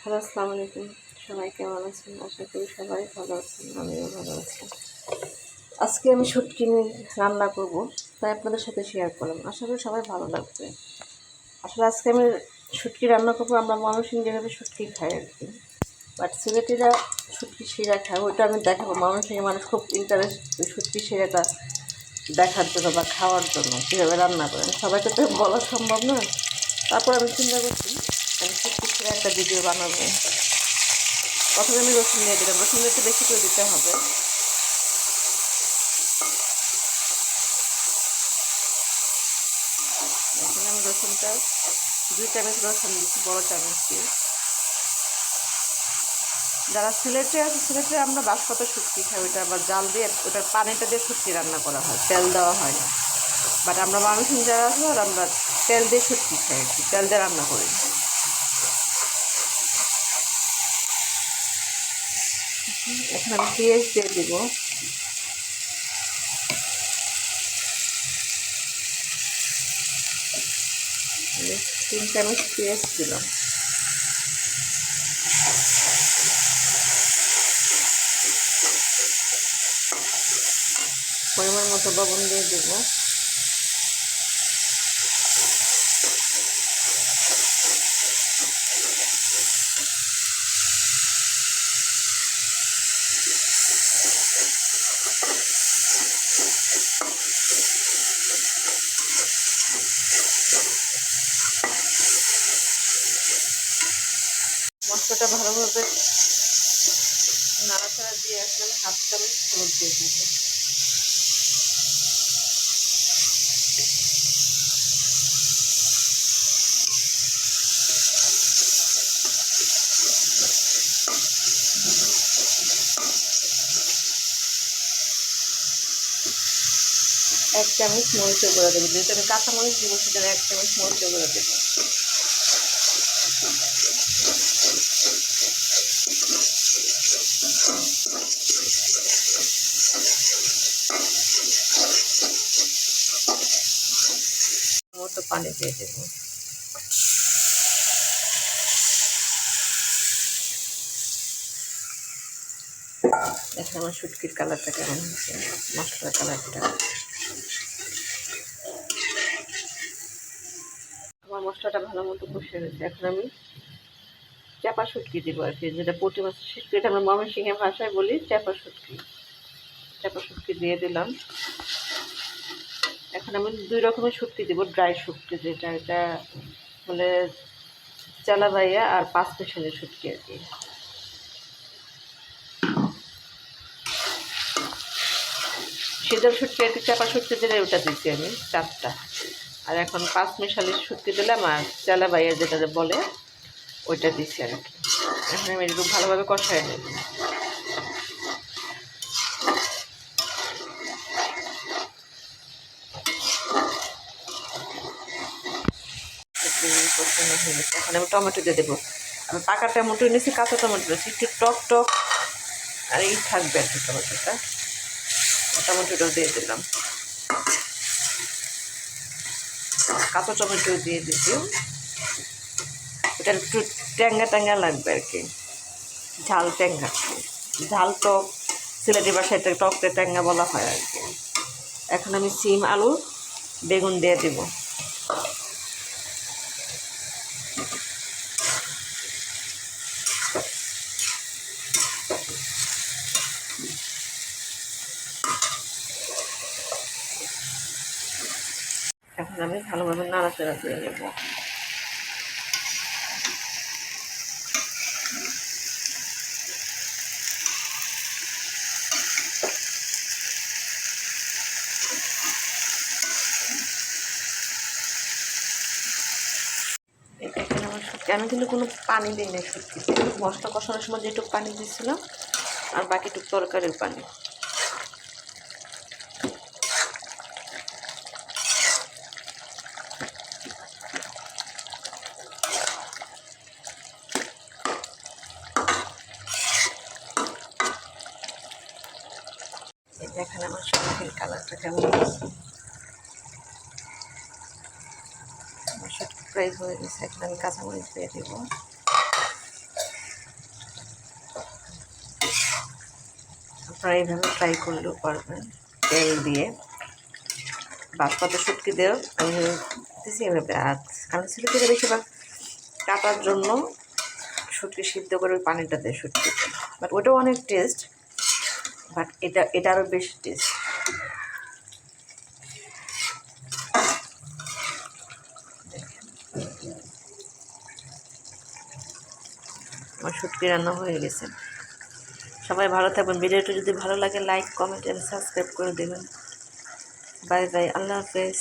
Hello, আসসালামু আলাইকুম। সবাই কেমন আছেন? আশা করি সবাই ভালো আছেন, আমিও ভালো আছি। আজকে আমি শুটকি রান্না করব, তাই আপনাদের সাথে শেয়ার করলাম। আশা করি সবাই ভালো লাগবে। আসলে আজকে আমি শুটকি রান্না করব, আমরা ময়মনসিং যেভাবে শুটকি খাই আর কি। বাট সিলেটিরা শুটকি শিরা খায়, ওইটা আমি দেখাবো। ময়মনসিংহের মানুষ খুব ইন্টারেস্ট শুটকি শিরাটা দেখার জন্য বা খাওয়ার জন্য, কীভাবে রান্না করেন। সবাইকে তো বলা সম্ভব না তারপর আমি চিন্তা করছি, আমি শুটকি শিরা একটা ভিডিও বানাবে। প্রথমে আমি রসুন নিয়ে দিলাম। রসুন একটু বেশি করে দিতে হবে। আমি রসুনটা দুই চামচ রসুন দিচ্ছি বড় চামচ দিয়ে। যারা সিলেটে আছে, সিলেটে আমরা বাঁশপাতা শুটকি খাই, ওইটা আবার জাল দিয়ে, ওটার পানিটা দিয়ে শুটকি রান্না করা হয়। তেল দেওয়া হয় না। বাট আমরা মানুষ যারা আছে আমরা তেল দিয়ে শুটকি খাই তেল দিয়ে রান্না করি। এখন আমি পেঁয়াজ দিয়ে দিব। তিন চামচ পেঁয়াজ দিলাম। পরিমাণ মতো লবণ দিয়ে দেবো। মশলাটা ভালোভাবে নাড়াচাড়া দিয়ে আসলে হাফ চামচ হলুদ দিয়ে দেবো। এক চামচ মরিচ গুঁড়া দেবো। যেহেতু আমি কাঁচা মরিচ দেবো, সেখানে এক চামচ মরিচ গুঁড়া দেবো। মতো পানি দিয়ে দেবো। দেখো আমার শুটকির কালারটা কেমন হচ্ছে মশলার কালারটা। মশলাটা ভালো মতো কষে গেছে এখন আমি চাপা শুটকি দেবো আর কি, যেটা পটি মাছ শুটকি, এটা আমরা ময়মনসিংহের ভাষায় বলি চাপা শুটকি। চাপা শুটকি দিয়ে দিলাম। এখন আমি দুই রকমের শুটকি দিব, ড্রাই শুটকি যেটা, এটা বলে চালা চালাবাইয়া আর পাঁচ পেশনের শুটকি আর কি। সিজার শুটকি আর কি, চাপা শুটকি দিলে ওটা দিচ্ছি আমি, চারটা। আর এখন পাঁচ মিশালির শুটকি দিলাম আর চালাবাইয়া যেটা বলে, ওইটা দিচ্ছি আর কি। এখন আমি একটু ভালোভাবে কষাই নেব। এখন আমি টমেটো দিয়ে দেবো। আমি পাকা টমেটো নিয়েছি কাঁচা টমেটো নিয়েছি একটু টক টক, আর এই থাকবে আর কি টমেটোটা। টমেটোটা দিয়ে দিলাম। কাঁচা টমেটো দিয়ে দিচ্ছি এটা একটু ট্যাঙ্গা ট্যাঙ্গা লাগবে আর কি। ঝাল ট্যাঙ্গা। ঝাল টক সিলেটি বাসায় টকতে ট্যাঙ্গা বলা হয় আর কি। এখন আমি সিম, আলু, বেগুন দিয়ে দিব। এখন আমি ভালোভাবে নাড়াচাড়া দিয়ে নেব। আমি কিন্তু কোনো পানি দিই না শুটকি মশলা কষানোর সময় যেটুকু পানি দিয়েছিলাম, আর বাকিটুকু তরকারির পানি। দেখেন আমার শরীরের কালারটা কেমন আমার সব প্রাইস হয়ে গেছে, এখন আমি কাঁচামরিচ দিয়ে দেবো। আপনারা এইভাবে ফ্রাই করলেও পারবেন, তেল দিয়ে। বাসপাতা শুটকি দেও আমি দিয়েছি এভাবে আর কারণ ছিল থেকে বেশিরভাগ কাটার জন্য শুটকি সিদ্ধ করে ওই পানিটা দিয়ে শুটকি বাট ওটাও অনেক টেস্ট বাট এটা এটা আরও বেশি টেস্ট আমার শুটকি রান্না হয়ে গেছে। সবাই ভালো থাকবেন। ভিডিওটা যদি ভালো লাগে লাইক কমেন্ট অ্যান্ড সাবস্ক্রাইব করে দেবেন। বাই বাই আল্লাহ হাফেজ।